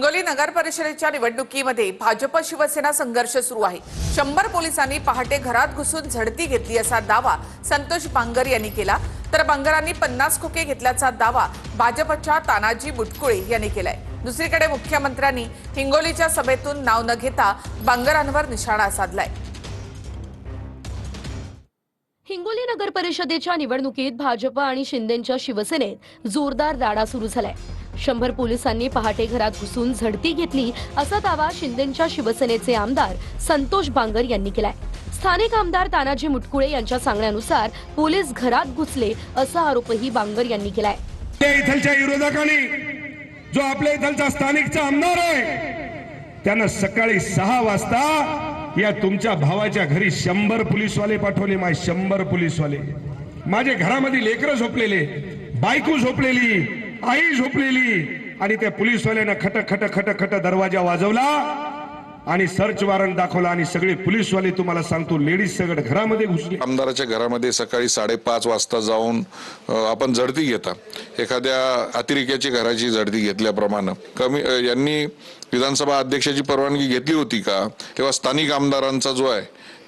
हिंगोली नगर परिषदेच्या निवडणुकीमध्ये भाजप शिवसेना संघर्ष सुरू आहे. शंभर पोलिसांनी पहाटे घरात घुसून झडती घेतली असा दावा संतोष बांगर यांनी केला. तर बांगरांनी पन्नास खोके घेतल्याचा दावा भाजपच्या तानाजी बुटकुळे यांनी केलाय. दुसरीकडे मुख्यमंत्र्यांनी हिंगोलीच्या सभेतून नाव न घेता बांगरांवर निशाणा साधलाय. हिंगोली नगर परिषदेच्या निवडणुकीत भाजप आणि शिंदेच्या शिवसेनेत जोरदार राडा सुरू झालाय. शंभर पोलिसांनी पहाटे घरात घुसून झडती घेतली असा दावा शिंदेच्या शिवसेनेचे आमदार संतोष बांगर यांनी केलाय. स्थानिक आमदार तानाजी मुटकुळे यांच्या सांगण्यानुसार पोलीस घरात घुसले असा आरोपही बांगर यांनी केलाय. इथलच्या विरोधकांनी जो आपल्या इथलचा स्थानिकचा आमदार आहे त्यानं सकाळी सहा वाजता या तुमच्या भावाच्या घरी शंभर पोलीसवाले पाठवले माय शंभर पोलीसवाले. माझे घरामध्ये लेकरं झोपलेले बायको झोपलेली आई झोपलेली आणि त्या पोलीसवाल्यानं खट खट खट खट दरवाजा वाजवला. आणि सर्च वॉरंट दाखवला आणि सगळे पोलीसवाले तुम्हाला सांगतो लेडीज सगळं घरामध्ये घुसले. आमदाराच्या घरामध्ये सकाळी साडेपाच वाजता जाऊन आपण झडती घेता. एखाद्या अतिरेक्याची घराची झडती घेतल्याप्रमाणे. कमी यांनी विधानसभा अध्यक्षाची परवानगी घेतली होती का? तेव्हा स्थानिक आमदारांचा जो आहे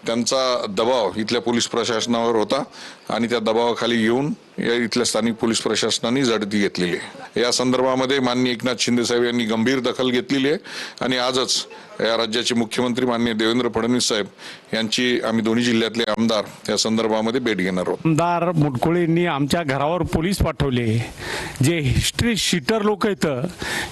त्यांचा दबाव इथल्या पोलीस प्रशासनावर होता आणि त्या दबावाखाली येऊन या इथल्या स्थानिक पोलीस प्रशासनाने झडती घेतलेली आहे. या संदर्भामध्ये माननीय एकनाथ शिंदे साहेब यांनी गंभीर दखल घेतलेली आहे आणि आजच या राज्याचे मुख्यमंत्री माननीय देवेंद्र फडणवीस साहेब यांची आम्ही दोन्ही जिल्ह्यातले आमदार या संदर्भामध्ये भेट घेणार आहोत. आमदार मुटकुळेंनी आमच्या घरावर पोलीस पाठवले. जे हिस्ट्री शीटर लोक आहेत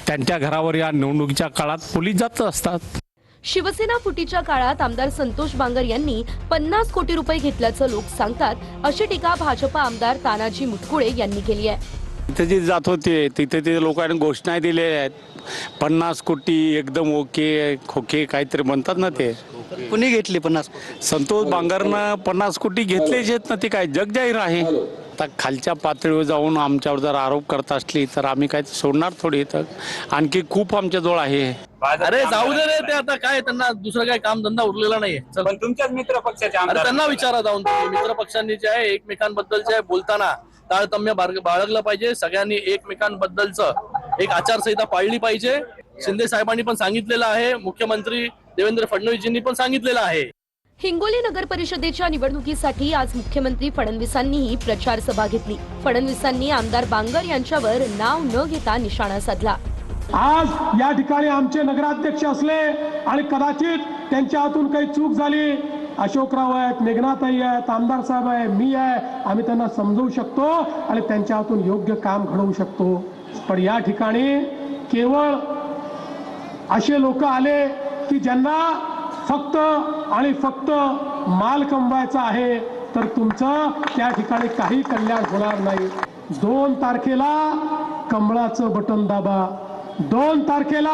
त्यांच्या घरावर या निवडणुकीच्या काळात पोलीस जात असतात. शिवसेना फुटीच्या काळात आमदार संतोष बांगर यांनी पन्नास कोटी रुपये घेतल्याचं लोक सांगतात अशी टीका भाजप आमदार तानाजी मुटकुळे यांनी केली आहे. तिथे जे जात होते तिथे ते लोकांनी घोषणा दिलेल्या आहेत. पन्नास कोटी एकदम ओके खोके काहीतरी म्हणतात ना ते. कुणी घेतली पन्नास? संतोष बांगरनं पन्नास कोटी घेतलेच आहेत ना ते काय जग जाहीर आहे आता खालच्या पातळीवर जाऊन आमच्यावर जर आरोप करत असली तर आम्ही काय सोडणार थोडी तर आणखी खूप आमच्याजवळ आहे अरे जाऊ दे रे ते आता काय त्यांना दुसरं काय काम धंदा उरलेला नाहीये. चल. पण तुमच्याच मित्र पक्षाचे अरे आमदार त्यांना विचारा जाऊन. तुम्ही मित्र पक्षांनी जे आहे एकमेकांबद्दल जे आहे. बोलताना तारतम्य बाळ- बाळगलं पाहिजे. सगळ्यांनी एकमेकांबद्दलचं एक आचारसंहिता पाळली पाहिजे. शिंदे साहेबांनी पण सांगितलेलं आहे. मुख्यमंत्री देवेंद्र फडणवीसजींनी पण सांगितलेलं आहे. हिंगोली नगर परिषदेच्या निवडणुकीसाठी आज मुख्यमंत्री फडणवीसांनीही प्रचार सभा घेतली. फडणवीसांनी आमदार बांगर यांच्यावर नाव न घेता निशाणा साधला. आज या ठिकाणी आमचे नगराध्यक्ष असले आणि कदाचित त्यांच्या हातून काही चूक झाली. अशोकराव आहेत मेघनाताई आहेत आमदार साहेब आहे मी आहे आम्ही त्यांना समजवू शकतो आणि त्यांच्या हातून योग्य काम घडवू शकतो. पण या ठिकाणी केवळ असे लोक आले की ज्यांना फक्त आणि फक्त माल कमवायचा आहे तर तुमचं त्या ठिकाणी काही कल्याण होणार नाही. दोन तारखेला कमळाचं बटन दाबा. दोन तारखेला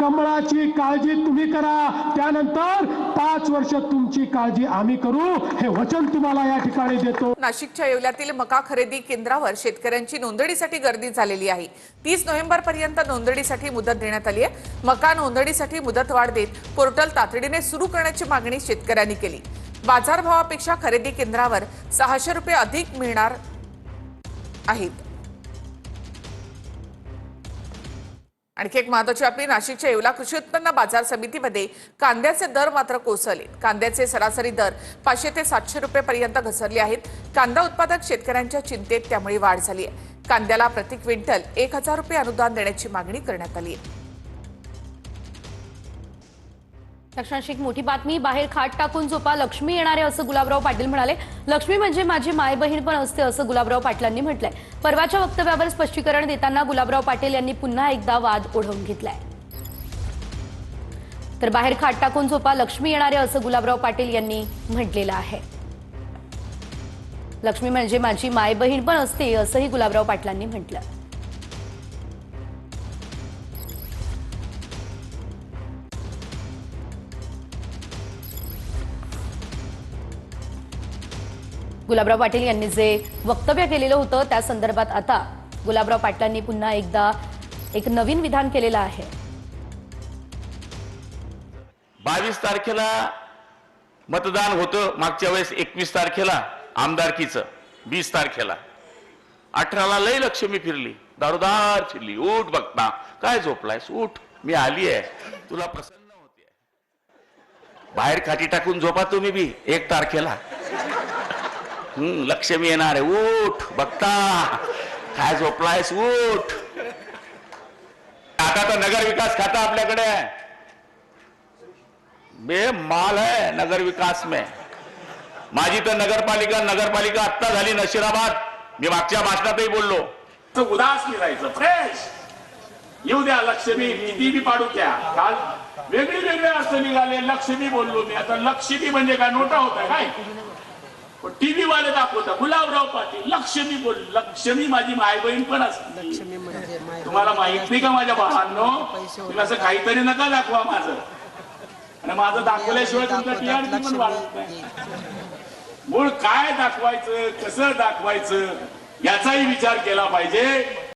कमळाची काळजी तुम्ही करा. त्यानंतर पाच वर्ष तुमची काळजी आम्ही करू. हे वचन तुम्हाला या ठिकाणी देतो. नाशिकच्या येवल्यातील मका खरेदी केंद्रावर शेतकऱ्यांची नोंदणीसाठी गर्दी झालेली आहे. तीस नोव्हेंबर पर्यंत नोंदणीसाठी मुदत देण्यात आली आहे. मका नोंदणीसाठी मुदत वाढ देत पोर्टल तातडीने सुरू करण्याची मागणी शेतकऱ्यांनी केली. बाजारभावापेक्षा खरेदी केंद्रावर सहाशे रुपये अधिक मिळणार आहेत. आणखी एक महत्वाची बातमी नाशिकच्या येवला कृषी उत्पन्न बाजार समितीमध्ये कांद्याचे दर मात्र कोसळले कांद्याचे सरासरी दर पाचशे ते सातशे रुपये पर्यंत घसरले आहेत. कांदा उत्पादक शेतकऱ्यांच्या चिंतेत त्यामुळे वाढ झाली आहे. कांद्याला प्रति क्विंटल एक हजार रुपये अनुदान देण्याची मागणी करण्यात आली आहे. लक्षांशी एक मोठी बातमी बाहेर खाट टाकून झोपा लक्ष्मी येणारे असं गुलाबराव पाटील म्हणाले. लक्ष्मी म्हणजे माझी माय बहीण पण असते असं गुलाबराव पाटलांनी म्हटलंय. परवाच्या वक्तव्यावर स्पष्टीकरण देताना गुलाबराव पाटील यांनी पुन्हा एकदा वाद ओढवून घेतलाय. तर बाहेर खाट टाकून झोपा लक्ष्मी येणारे असं गुलाबराव पाटील यांनी म्हटलेलं आहे. लक्ष्मी म्हणजे माझी माय बहीण पण असते असंही गुलाबराव पाटलांनी म्हटलं. गुलाबराव पाटील यांनी जे वक्तव्य केलेलं होतं त्या संदर्भात आता गुलाबराव पाटलांनी पुन्हा एकदा एक नवीन विधान केलेलं आहे. बावीस तारखेला मतदान होतं मागच्या वेळेस एकवीस तारखेला आमदारकीचं वीस तारखेला. अठराला लय लक्ष्मी फिरली दारोदार फिरली उठ बघता काय झोपलायस? उठ मी आली आहे तुला प्रसन्न होते. बाहेर खाटी टाकून झोपा तुम्ही बी एक तारखेला. लक्ष्मी येणार आहे उठ बघता. काय झोपलायस उठ. आता तर नगर विकास खाता आपल्याकडे आहे. बेमाल है नगर विकास में. माझी तर नगरपालिका नगरपालिका आत्ता झाली नशिराबाद. मी मागच्या भाषणातही बोललो. उदास निघायचं फ्रेश येऊ द्या लक्ष्मी किती बी पाडू द्या. काल वेगळी वेगळे अर्थ निघाले लक्ष्मी बोललो मी. आता लक्ष्मी म्हणजे काय? नोटा होता काय? टीव्ही वाले दाखवता गुलाबराव पाटील लक्ष्मी बोल लक्ष्मी माझी माय बहीण पण असते. तुम्हाला माहीत नाही का माझ्या भावांनो? तुम्ही असं काहीतरी नका दाखवा माझं. आणि माझं दाखवल्याशिवाय तुमचं टीआरपी पण वाढत नाही. मूळ काय दाखवायचं कसं दाखवायचं याचाही विचार केला पाहिजे.